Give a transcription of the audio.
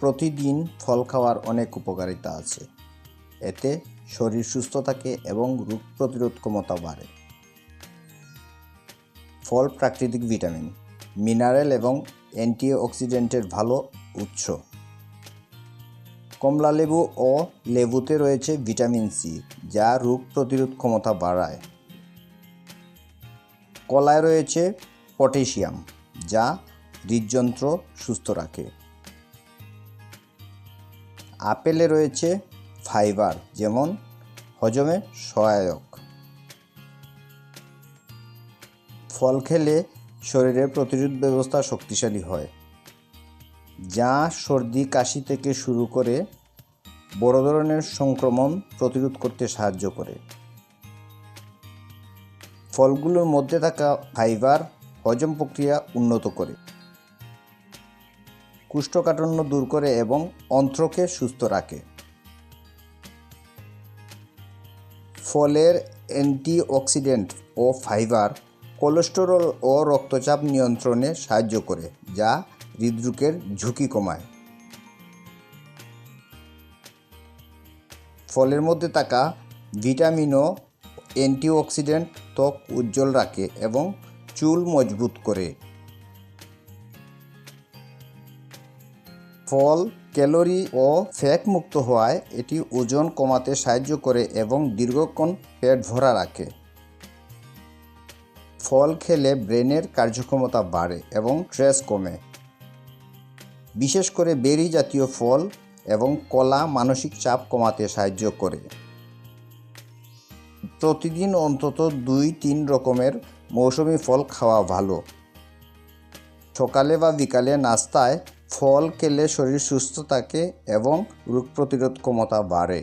প্রতিদিন ফল খাওয়ার অনেক উপকারিতা আছে। এতে শরীর সুস্থ থাকে এবং রোগ প্রতিরোধ ক্ষমতা বাড়ে। ফল প্রাকৃতিক ভিটামিন, মিনারেল এবং অ্যান্টিঅক্সিডেন্টের ভালো উৎস। কমলা লেবু ও লেবুতে রয়েছে ভিটামিন সি যা রোগ প্রতিরোধ ক্ষমতা বাড়ায়। কলায় রয়েছে পটাশিয়াম, যা হৃদযন্ত্র সুস্থ রাখে। আপেলে রয়েছে ফাইবার, যেমন হজমে সহায়ক। ফল খেলে শরীরের প্রতিরোধ ব্যবস্থা শক্তিশালী হয়, যা সর্দি, কাশি থেকে শুরু করে বড় ধরনের সংক্রমণ প্রতিরোধ করতে সাহায্য করে। ফলগুলোর মধ্যে থাকা ফাইবার হজম প্রক্রিয়া উন্নত করে। কুষ্ঠকাঠিন্য দূর করে এবং অন্ত্রকে সুস্থ রাখে। ফলের অ্যান্টিঅক্সিডেন্ট ও ফাইবার কোলেস্টেরল ও রক্তচাপ নিয়ন্ত্রণে সাহায্য করে, যা হৃদরোগের ঝুঁকি কমায়। ফলের মধ্যে থাকা ভিটামিন ভিটামিনও অ্যান্টিঅক্সিডেন্ট ত্বক উজ্জ্বল রাখে এবং চুল মজবুত করে। ফল, ক্যালোরি ও ফ্যাট মুক্ত হওয়ায় এটি ওজন কমাতে সাহায্য করে এবং দীর্ঘক্ষণ পেট ভরা রাখে। ফল খেলে ব্রেনের কার্যক্ষমতা বাড়ে এবং স্ট্রেস কমে। বিশেষ করে বেরি জাতীয় ফল এবং কলা মানসিক চাপ কমাতে সাহায্য করে। প্রতিদিন অন্তত দুই তিন রকমের মৌসুমি ফল খাওয়া ভালো। সকালে বা বিকালে নাস্তায় ফল খেলে শরীর সুস্থ থাকে এবং রোগ প্রতিরোধ ক্ষমতা বাড়ে।